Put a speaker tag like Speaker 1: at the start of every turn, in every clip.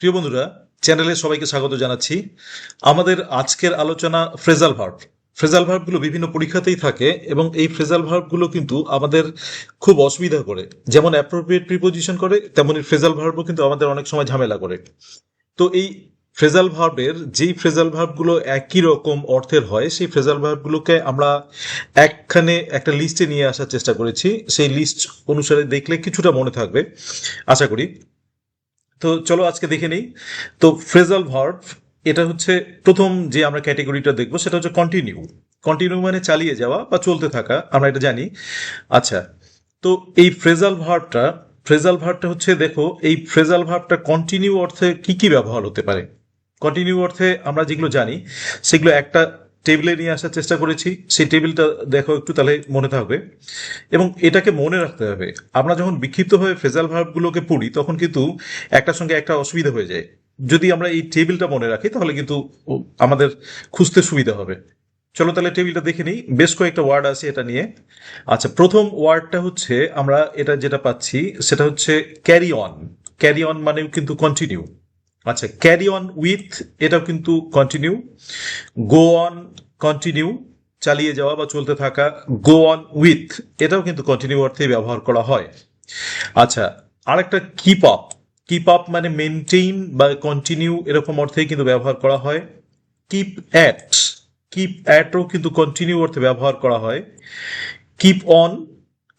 Speaker 1: প্রিয় বন্ধুরা চ্যানেলে সবাইকে স্বাগত জানাচ্ছি। আমাদের আজকের আলোচনা ফ্রেজাল ভার্ব। ফ্রেজাল ভার্বগুলো বিভিন্ন পরীক্ষাতেই থাকে এবং এই ফ্রেজাল ভার্বগুলো কিন্তু আমাদের খুব অসুবিধা করে। যেমন অ্যাপ্রোপ্রিয়েট প্রিপোজিশন করে তেমনই ফ্রেজাল ভার্বও কিন্তু আমাদের অনেক সময় ঝামেলা করে। তো এই ফ্রেজাল ভার্বের যেই ফ্রেজাল ভার্বগুলো একই রকম অর্থের হয়, সেই ফ্রেজাল ভার্বগুলোকে আমরা একখানে একটা লিস্টে নিয়ে আসার চেষ্টা করেছি। সেই লিস্ট অনুসারে দেখলে কিছুটা মনে থাকবে। আশা করি তো চলো আজকে দেখে নেই। তো ফ্রেজাল ভার্ব এটা হচ্ছে প্রথম যে আমরা ক্যাটেগরিটা দেখব, সেটা হচ্ছে কন্টিনিউ কন্টিনিউ মানে চালিয়ে যাওয়া বা চলতে থাকা, আমরা এটা জানি। আচ্ছা তো এই ফ্রেজাল ভার্বটা ফ্রেজাল ভার্বটা হচ্ছে দেখো, এই ফ্রেজাল ভার্বটা কন্টিনিউ অর্থে কি কি ব্যবহার হতে পারে? কন্টিনিউ অর্থে আমরা যেগুলো জানি, সেগুলো একটা টেবিলে নিয়ে আসার চেষ্টা করেছি। সেই টেবিলটা দেখো একটু তাহলে মনে থাকবে। এবং এটাকে মনে রাখতে হবে। আমরা যখন বিক্ষিপ্তভাবে ফেজাল ভার্বগুলোকে পড়ি, তখন কিন্তু একটার সঙ্গে একটা অসুবিধা হয়ে যায়। যদি আমরা এই টেবিলটা মনে রাখি, তাহলে কিন্তু আমাদের খুঁজতে সুবিধা হবে। চলো তাহলে টেবিলটা দেখে নিই। বেশ কয়েকটা ওয়ার্ড আছে এটা নিয়ে। আচ্ছা প্রথম ওয়ার্ডটা হচ্ছে, আমরা এটা যেটা পাচ্ছি, সেটা হচ্ছে ক্যারি অন ক্যারি অন মানে কিন্তু কন্টিনিউ আচ্ছা ক্যারি অন উইথ এটাও কিন্তু কন্টিনিউ গো অন কন্টিনিউ চালিয়ে যাওয়া বা চলতে থাকা গো অন উইথ এটাও কিন্তু কন্টিনিউ অর্থে ব্যবহার করা হয়। আচ্ছা আরেকটা কিপ আপ কিপ আপ মানে মেনটেইন বা কন্টিনিউ এরকম অর্থেই কিন্তু ব্যবহার করা হয়। কিপ অ্যাট কিপ অ্যাটও কিন্তু কন্টিনিউ অর্থে ব্যবহার করা হয়। কিপ অন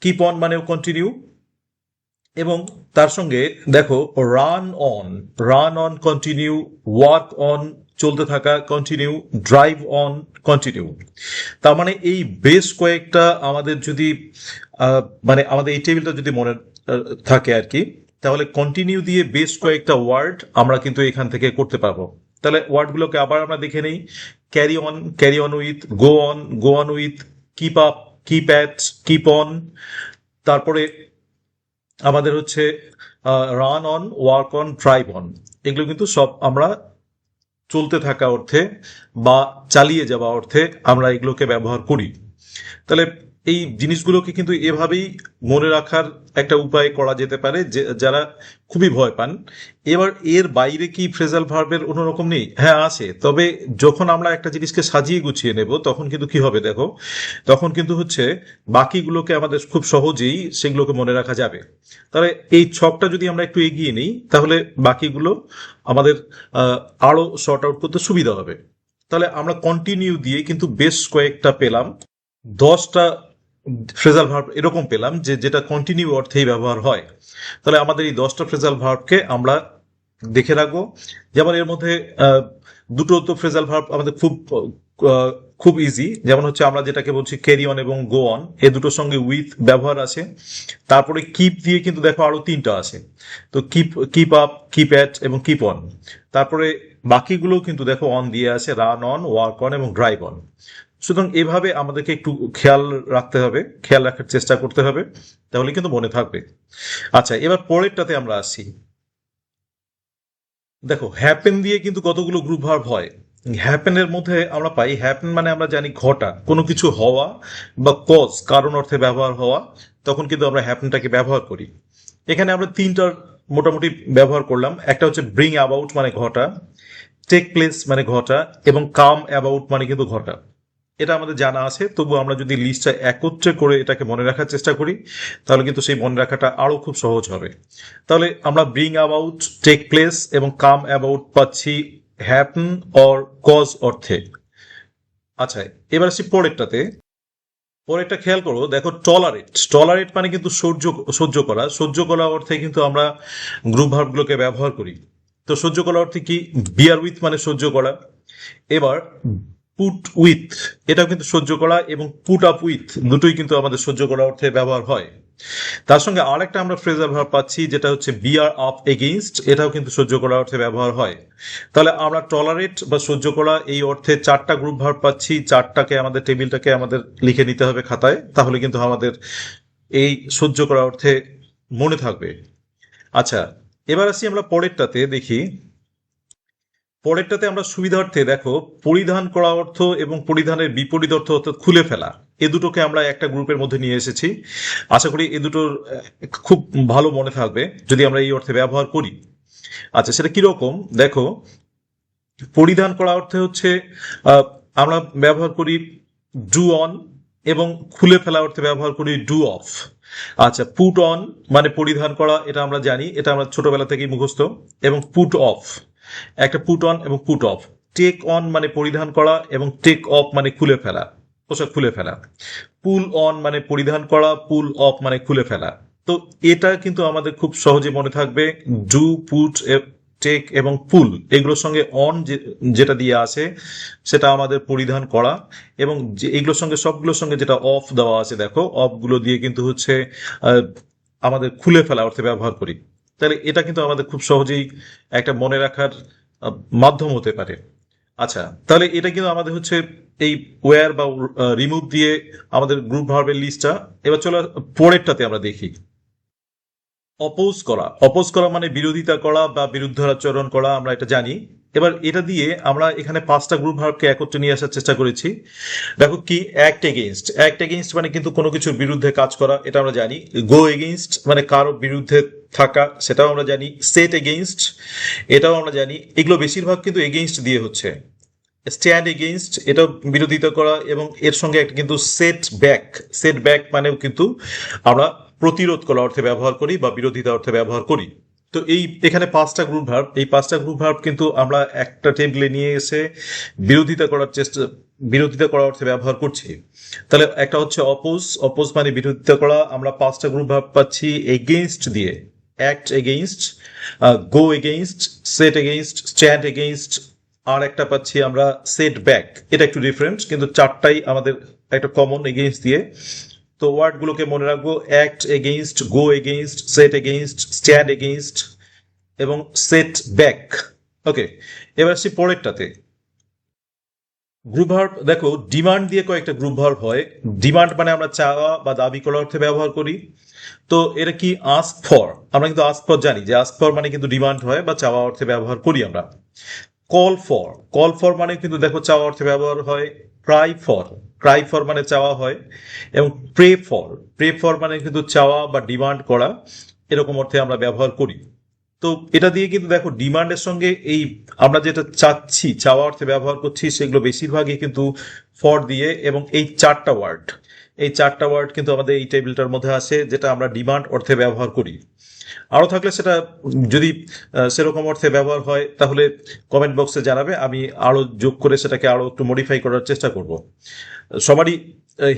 Speaker 1: কিপ অন মানেও কন্টিনিউ এবং তার সঙ্গে দেখো run on run on continue work on চলতে থাকা কন্টিনিউ ড্রাইভ অন কন্টিনিউ তার মানে এই বেশ কয়েকটা আমাদের যদি মানে আমাদের এই টেবিলটা যদি মনে থাকে আর কি, তাহলে কন্টিনিউ দিয়ে বেশ কয়েকটা ওয়ার্ড আমরা কিন্তু এখান থেকে করতে পারব। তাহলে ওয়ার্ডগুলোকে আবার আমরা দেখে নেই। Carry on carry on with go on go on with keep up keep at keep on তারপরে আমাদের হচ্ছে run on work on drive on এগুলো কিন্তু সব আমরা চলতে থাকা অর্থে বা চালিয়ে যাওয়া অর্থে আমরা এগুলোকে ব্যবহার করি। তাহলে এই জিনিসগুলোকে কিন্তু এভাবেই মনে রাখার একটা উপায় করা যেতে পারে যে যারা খুবই ভয় পান। এবার এর বাইরে কি ফ্রেজাল ভার্বের অন্যরকম নেই? হ্যাঁ আছে। তবে যখন আমরা একটা জিনিসকে সাজিয়ে গুছিয়ে নেব তখন কিন্তু কি হবে দেখো? তখন কিন্তু হচ্ছে বাকিগুলোকে আমাদের খুব সহজেই সেগুলোকে মনে রাখা যাবে। তাহলে এই ছকটা যদি আমরা একটু এগিয়ে নিই তাহলে বাকিগুলো আমাদের আহ, আরও শর্ট আউট করতে সুবিধা হবে। তাহলে আমরা কন্টিনিউ দিয়ে কিন্তু বেশ কয়েকটা পেলাম। দশটা ফ্রেজাল ভার্ব এরকম পেলাম যে যেটা কন্টিনিউ অর্থেই ব্যবহার হয়। তাহলে আমাদের এই দশটা ফ্রেজাল ভার্বকে আমরা দেখে রাখব। যেমন এর মধ্যে দুটো তো ফ্রেজাল ভার্ব আমাদের খুব খুব ইজি যেমন হচ্ছে আমরা যেটাকে বলছি ক্যারি অন এবং গো অন এ দুটোর সঙ্গে উইথ ব্যবহার আছে। তারপরে কিপ দিয়ে কিন্তু দেখো আরও তিনটা আছে। তো keep keep up keep at এবং কিপ অন তারপরে বাকিগুলো কিন্তু দেখো অন দিয়ে আছে। রান অন ওয়ার্ক অন এবং ড্রাইভ অন সুতরাং এভাবে আমাদেরকে একটু খেয়াল রাখতে হবে, খেয়াল রাখার চেষ্টা করতে হবে, তাহলে কিন্তু মনে থাকবে। আচ্ছা এবার পরেরটাতে আমরা আসি। দেখো হ্যাপেন দিয়ে কিন্তু কতগুলো গ্রুপ ভার্ব হয়? হ্যাপেনের মধ্যে আমরা পাই হ্যাপেন মানে আমরা জানি ঘটা, কোনো কিছু হওয়া বা কজ কারণ অর্থে ব্যবহার হওয়া, তখন কিন্তু আমরা হ্যাপেনটাকে ব্যবহার করি। এখানে আমরা তিনটার মোটামুটি ব্যবহার করলাম, একটা হচ্ছে ব্রিং অ্যাবাউট মানে ঘটা টেক প্লেস মানে ঘটা, এবং কাম অ্যাবাউট মানে কিন্তু ঘটা। এটা আমাদের জানা আছে তবু আমরা যদি লিস্টটা একত্রে করে এটাকে মনে রাখার চেষ্টা করি, তাহলে কিন্তু সেই মনে রাখাটা আরও খুব সহজ হবে। তাহলে আমরা ব্রিং অ্যাবাউট টেক প্লেস এবং কাম অ্যাবাউট পাচ্ছি হ্যাপন অর কজ অর্থে। আচ্ছা এবার আসি পরেরটাতে। পরেরটা খেয়াল করো, দেখো টলারেট টলারেট মানে কিন্তু সহ্য সহ্য করা। সহ্য করা অর্থে কিন্তু আমরা গ্রুপ ভার্বগুলোকে ব্যবহার করি। তো সহ্য করা অর্থে কি? বিয়ার উইথ মানে সহ্য করা। এবার পুট উইথ এটাও কিন্তু সহ্য করা এবং পুট আপ উইথ দুটোই কিন্তু আমাদের সহ্য করা অর্থে ব্যবহার হয়। তার সঙ্গে আরেকটা আমরা ফ্রেজার ভার্ব পাচ্ছি, যেটা হচ্ছে বিয়ার আপ এগেইনস্ট এটাও কিন্তু সহ্য করা অর্থে ব্যবহার হয়। তাহলে আমরা টলারেট বা সহ্য করা এই অর্থে চারটা গ্রুপ ভার পাচ্ছি, চারটাকে আমাদের টেবিলটাকে আমাদের লিখে নিতে হবে খাতায়, তাহলে কিন্তু আমাদের এই সহ্য করা অর্থে মনে থাকবে। আচ্ছা এবার আসি আমরা পরেরটাতে, দেখি। পরেরটাতে আমরা সুবিধার্থে দেখো, পরিধান করা অর্থ এবং পরিধানের বিপরীত অর্থ অর্থাৎ খুলে ফেলা। এ দুটোকে আমরা একটা গ্রুপের মধ্যে নিয়ে এসেছি। আশা করি এ দুটোর খুব ভালো মনে থাকবে যদি আমরা এই অর্থে ব্যবহার করি। আচ্ছা সেটা কীরকম? দেখো, পরিধান করা অর্থে হচ্ছে আমরা ব্যবহার করি ডু অন এবং খুলে ফেলা অর্থে ব্যবহার করি ডু অফ আচ্ছা পুট অন মানে পরিধান করা, এটা আমরা জানি, এটা আমরা ছোটবেলা থেকেই মুখস্থ, এবং পুট অফ একটা পুট অন এবং পুট অফ টেক অন মানে পরিধান করা এবং টেক অফ মানে খুলে ফেলা। পোশাক খুলে ফেলা। পুল অন মানে পরিধান করা পুল অফ মানে খুলে ফেলা। তো এটা কিন্তু আমাদের খুব সহজে মনে থাকবে ডু পুট টেক এবং পুল এগুলোর সঙ্গে অন যেটা দিয়ে আছে সেটা আমাদের পরিধান করা এবং যে, এগুলোর সঙ্গে সবগুলোর সঙ্গে যেটা অফ দেওয়া আছে, দেখো অফগুলো দিয়ে কিন্তু হচ্ছে আমাদের খুলে ফেলা অর্থে ব্যবহার করি। তাহলে এটা কিন্তু আমাদের খুব সহজেই একটা মনে রাখার মাধ্যম হতে পারে। আচ্ছা তাহলে এটা কিন্তু আমাদের হচ্ছে এই ওয়্যার বা রিমুভ দিয়ে আমাদের গ্রুপ ভার্বের লিস্টটা এবার চলো পরেরটাতে আমরা দেখি। অপোজ করা। অপোজ করা মানে বিরোধিতা করা বা বিরুদ্ধাচরণ করা আমরা এটা জানি। এবার এটা দিয়ে আমরা এখানে পাঁচটা গ্রুপ ভার্বকে একত্রে নিয়ে আসার চেষ্টা করেছি। দেখো কি অ্যাক্ট এগেইনস্ট অ্যাক্ট এগেইনস্ট মানে কিন্তু কোনো কিছুর বিরুদ্ধে কাজ করা, এটা আমরা জানি। গো এগেইনস্ট মানে কারও বিরুদ্ধে থাকা, সেটাও আমরা জানি সেট এগেইনস্ট এটাও আমরা জানি, এগুলো বেশিরভাগ কিন্তু এগেইনস্ট দিয়ে হচ্ছে। স্ট্যান্ড এগেইনস্ট এটাও বিরোধিতা করা এবং এর সঙ্গে একটা কিন্তু সেট ব্যাক সেট ব্যাক মানেও কিন্তু আমরা প্রতিরোধ করা অর্থে ব্যবহার করি বা বিরোধিতা অর্থে ব্যবহার করি। তো এই, এখানে পাঁচটা গ্রুপ ভার্ব এই পাঁচটা গ্রুপ ভার্ব কিন্তু আমরা একটা টেবিলে নিয়ে এসে বিরোধিতা করার চেষ্টা, বিরোধিতা করার অর্থে ব্যবহার করছি। তাহলে একটা হচ্ছে অপোজ অপোজ মানে বিরোধিতা করা, আমরা পাঁচটা গ্রুপ ভার্ব পাচ্ছি এগেইনস্ট দিয়ে। Act against go against set against stand against আর একটা পাচ্ছি আমরা সেট ব্যাক এটা একটু ডিফারেন্ট কিন্তু চারটাই আমাদের একটা কমন এগেইনস্ট দিয়ে। তো ওয়ার্ডগুলোকে মনে রাখব act against go against set against stand against এবং সেট ব্যাক ওকে এবার আসছি পরেরটাতে। গ্রুপ ভার্ব দেখো ডিমান্ড দিয়ে কয়েকটা গ্রুপ ভার্ব হয়। ডিমান্ড মানে আমরা চাওয়া বা দাবি করার অর্থে ব্যবহার করি। তো এটা কি আস্ক ফর আমরা কিন্তু আস্ক ফর জানি। যে আস্ক ফর মানে কিন্তু ডিমান্ড হয় বা চাওয়া অর্থে ব্যবহার করি আমরা। কল ফর কল ফর মানে কিন্তু দেখো চাওয়া অর্থে ব্যবহার হয়। ক্রাই ফর ক্রাই ফর মানে চাওয়া হয়। এবং প্রে ফর প্রে ফর মানে কিন্তু চাওয়া বা ডিমান্ড করা, এরকম অর্থে আমরা ব্যবহার করি। তো এটা দিয়ে কিন্তু দেখো ডিমান্ডের সঙ্গে এই আমরা যেটা চাচ্ছি, চাওয়া অর্থে ব্যবহার করছি, সেগুলো বেশিরভাগই কিন্তু ফর দিয়ে এবং এই চারটা ওয়ার্ড। এই চারটা ওয়ার্ড কিন্তু আমাদের এই টেবিলটার মধ্যে আছে, যেটা আমরা ডিমান্ড অর্থে ব্যবহার করি। আরও থাকলে সেটা যদি সেরকম অর্থে ব্যবহার হয়, তাহলে কমেন্ট বক্সে জানাবে, আমি আরও যোগ করে সেটাকে আরও একটু মডিফাই করার চেষ্টা করব। সবারই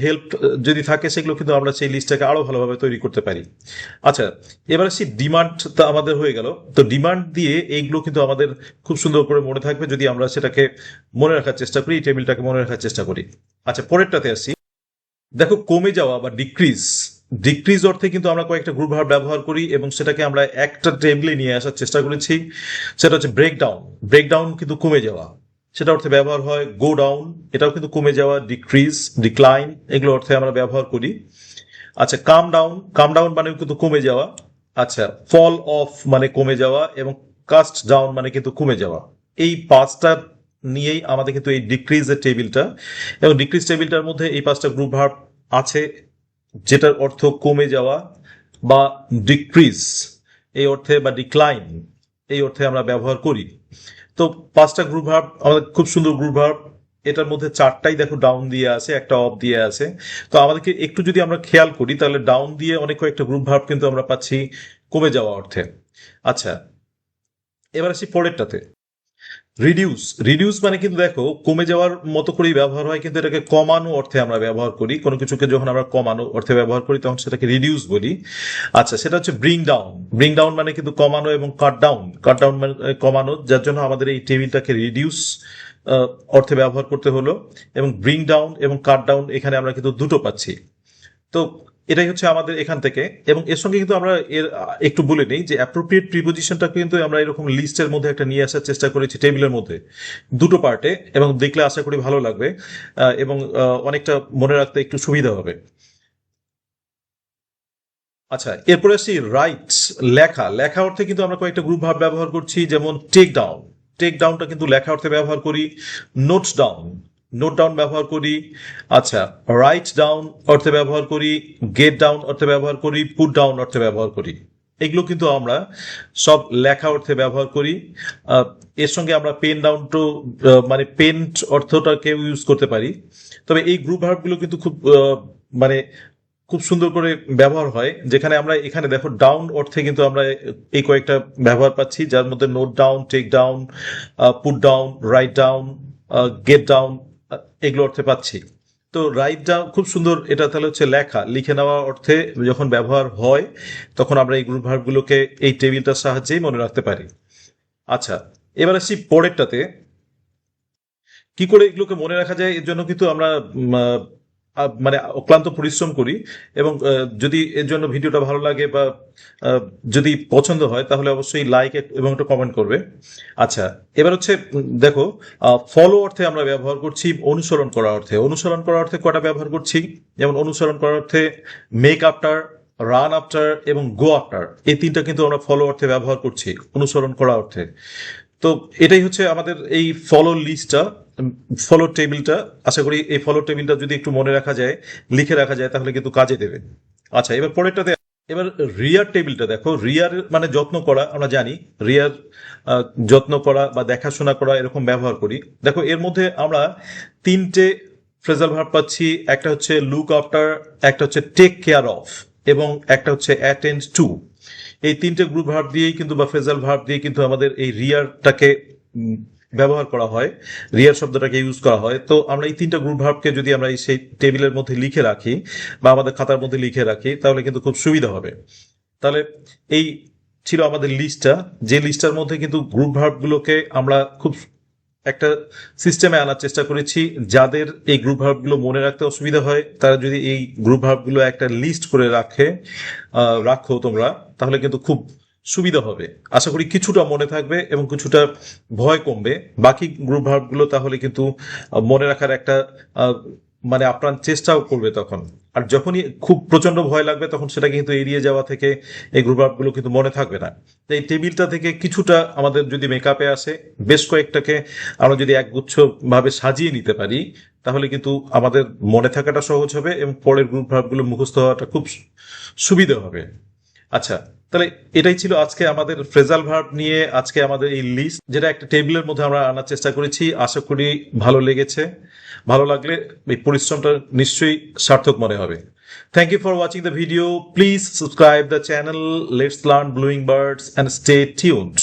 Speaker 1: হেল্প যদি থাকে, সেগুলো কিন্তু আমরা সেই লিস্টটাকে আরও ভালোভাবে তৈরি করতে পারি। আচ্ছা এবার সেই ডিমান্ড তা আমাদের হয়ে গেল। তো ডিমান্ড দিয়ে এইগুলো কিন্তু আমাদের খুব সুন্দর করে মনে থাকবে, যদি আমরা সেটাকে মনে রাখার চেষ্টা করি, এই টেবিলটাকে মনে রাখার চেষ্টা করি। আচ্ছা পরেরটাতে আসি। দেখো, কমে যাওয়া বা ডিক্রিজ ডিক্রিজ অর্থে কিন্তু আমরা কয়েকটা গ্রুপ ভার্ব ব্যবহার করি এবং সেটাকে আমরা একটা টেবিলে নিয়ে আসার চেষ্টা করেছি। সেটা হচ্ছে ব্রেকডাউন ব্রেকডাউন কিন্তু কমে যাওয়া। সেটা অর্থে ব্যবহার হয় গো ডাউন এটাও কিন্তু কমে যাওয়া ডিক্রিজ ডিক্লাইন এগুলো অর্থে আমরা ব্যবহার করি। আচ্ছা কাম ডাউন কাম ডাউন মানে কিন্তু কমে যাওয়া। আচ্ছা ফল অফ মানে কমে যাওয়া এবং কাস্ট ডাউন মানে কিন্তু কমে যাওয়া। এই পাঁচটা নিয়েই আমাদের কিন্তু এই ডিক্রিজের টেবিলটা এবং ডিক্রিজ টেবিলটার মধ্যে এই পাঁচটা গ্রুপ ভার্ব আছে, যেটার অর্থ কমে যাওয়া বা ডিক্রিজ এই অর্থে বা ডিক্লাইন এই অর্থে আমরা ব্যবহার করি। তো পাঁচটা গ্রুপ ভার্ব আমাদের খুব সুন্দর গ্রুপ ভার্ব এটার মধ্যে চারটাই দেখো ডাউন দিয়ে আছে, একটা অফ দিয়ে আছে। তো আমাদেরকে একটু যদি আমরা খেয়াল করি, তাহলে ডাউন দিয়ে অনেক কয়েকটা গ্রুপ ভার্ব কিন্তু আমরা পাচ্ছি কমে যাওয়া অর্থে। আচ্ছা এবার আসি পরেরটাতে। রিডিউস রিডিউস মানে কিন্তু দেখো, কমে যাওয়ার মতো করেই ব্যবহার হয়, কিন্তু এটাকে কমানো অর্থে আমরা ব্যবহার করি। কোনো কিছুকে যখন আমরা কমানো অর্থে ব্যবহার করি, তখন সেটাকে রিডিউস বলি। আচ্ছা সেটা হচ্ছে ব্রিং ডাউন ব্রিং ডাউন মানে কিন্তু কমানো এবং কাট ডাউন কাট ডাউন মানে কমানো, যার জন্য আমাদের এই টেবিলটাকে রিডিউস অর্থে ব্যবহার করতে হলো। এবং ব্রিং ডাউন এবং কাট ডাউন এখানে আমরা কিন্তু দুটো পাচ্ছি। তো এটাই হচ্ছে আমাদের এখান থেকে। এবং এর সঙ্গে কিন্তু আমরা এর একটু বলে নেই যে অ্যাপ্রোপ্রিয়েট প্রিপোজিশনটা কিন্তু আমরা এরকম লিস্টের মধ্যে একটা নিয়ে আসার চেষ্টা করেছি টেবিলের মধ্যে। দুটো পার্টে এবং দেখলে আশা করি ভালো লাগবে এবং অনেকটা মনে রাখতে একটু সুবিধা হবে। আচ্ছা এরপরে আসি রাইট লেখা। লেখা অর্থে কিন্তু আমরা কয়েকটা গ্রুপ ভাব ব্যবহার করছি, যেমন টেক ডাউন টেক ডাউনটা কিন্তু লেখা অর্থে ব্যবহার করি নোটস ডাউন নোট ডাউন ব্যবহার করি। আচ্ছা রাইট ডাউন অর্থে ব্যবহার করি গেট ডাউন অর্থে ব্যবহার করি পুট ডাউন অর্থে ব্যবহার করি। এগুলো কিন্তু আমরা সব লেখা অর্থে ব্যবহার করি। এর সঙ্গে আমরা পেন ডাউন টু মানে পেন্ট অর্থটাকেও ইউজ করতে পারি। তবে এই গ্রুপ ভার্বগুলো কিন্তু খুব মানে খুব সুন্দর করে ব্যবহার হয়। যেখানে আমরা এখানে দেখো ডাউন অর্থে কিন্তু আমরা এই কয়েকটা ব্যবহার পাচ্ছি। যার মধ্যে note down take down put down write down get down এগুলো অর্থে পাচ্ছি। তো রাইট ডাউন খুব সুন্দর এটা তাহলে হচ্ছে লেখা। লিখে নেওয়া অর্থে যখন ব্যবহার হয়, তখন আমরা এই গ্রুপ এই টেবিলটার সাহায্যেই মনে রাখতে পারি। আচ্ছা এবার আসি পরেরটাতে। কি করে এগুলোকে মনে রাখা যায়? এর জন্য কিন্তু আমরা মানে অক্লান্ত পরিশ্রম করি এবং যদি এর জন্য ভিডিওটা ভালো লাগে বা যদি পছন্দ হয় তাহলে অবশ্যই লাইক এবং একটা কমেন্ট করবে। আচ্ছা এবার হচ্ছে দেখো ফলো অর্থে আমরা ব্যবহার করছি অনুসরণ করা অর্থে। অনুসরণ করা অর্থে কটা ব্যবহার করছি? যেমন অনুসরণ করার অর্থে মেক আফটার রান আফটার এবং গো আফটার এই তিনটা কিন্তু আমরা ফলো অর্থে ব্যবহার করছি, অনুসরণ করা অর্থে। তো এটাই হচ্ছে আমাদের এই ফলো লিস্টটা ফলো টেবিলটা, আশা করি এই ফলো টেবিলটা যদি একটু মনে রাখা যায়, লিখে রাখা যায়, তাহলে কিন্তু কাজে দেবে। আচ্ছা এবার পরেরটাতে এবার রিয়ার টেবিলটা দেখো। রিয়ার মানে যত্ন করা, আমরা জানি রিয়ার যত্ন করা বা দেখাশোনা করা এরকম ব্যবহার করি। দেখো, এর মধ্যে আমরা তিনটে ফ্রেজাল ভার্ব পাচ্ছি, একটা হচ্ছে লুক আফটার একটা হচ্ছে টেক কেয়ার অফ এবং একটা হচ্ছে অ্যাটেন্ড টু এই তিনটে গ্রুপ ভার্ব দিয়েই কিন্তু বা ফ্রেজাল ভার্ব দিয়ে কিন্তু আমাদের এই রিয়ারটাকে ব্যবহার করা হয় রিয়ার শব্দটাকে ইউজ করা হয়। তো আমরা এই তিনটা গ্রুপ ভার্বকে যদি আমরা এই সেই টেবিলের মধ্যে লিখে রাখি বা আমাদের খাতার মধ্যে লিখে রাখি, তাহলে কিন্তু খুব সুবিধা হবে। তাহলে এই ছিল আমাদের লিস্টটা যে লিস্টটার মধ্যে কিন্তু গ্রুপ ভার্বগুলোকে আমরা খুব একটা সিস্টেমে আনার চেষ্টা করেছি। যাদের এই গ্রুপ ভার্বগুলো মনে রাখতে অসুবিধা হয়, তারা যদি এই গ্রুপ ভার্বগুলো একটা লিস্ট করে রাখে রাখো তোমরা, তাহলে কিন্তু খুব সুবিধা হবে। আশা করি কিছুটা মনে থাকবে এবং কিছুটা ভয় কমবে। বাকি গ্রুপ ভার্বগুলো তাহলে কিন্তু মনে রাখার একটা মানে আপনার চেষ্টাও করবে তখন। আর যখনই খুব প্রচণ্ড ভয় লাগবে তখন সেটা কিন্তু এড়িয়ে যাওয়া থেকে এই গ্রুপ ভার্বগুলো কিন্তু মনে থাকবে না। তো এই টেবিলটা থেকে কিছুটা আমাদের যদি মেকআপে আসে, বেশ কয়েকটাকে আমরা যদি একগুচ্ছ ভাবে সাজিয়ে নিতে পারি, তাহলে কিন্তু আমাদের মনে থাকাটা সহজ হবে এবং পরের গ্রুপ ভার্বগুলো মুখস্থ হওয়াটা খুব সুবিধা হবে। আচ্ছা তাহলে এটাই ছিল আজকে আমাদের ফ্রেজাল ভার্ব নিয়ে আজকে আমাদের এই লিস্ট যেটা একটা টেবিলের মধ্যে আমরা আনার চেষ্টা করেছি। আশা করি ভালো লেগেছে। ভালো লাগলে এই পরিশ্রমটা নিশ্চয়ই সার্থক মনে হবে। Thank you for watching the video please subscribe the channel let's learn bluing birds and stay tuned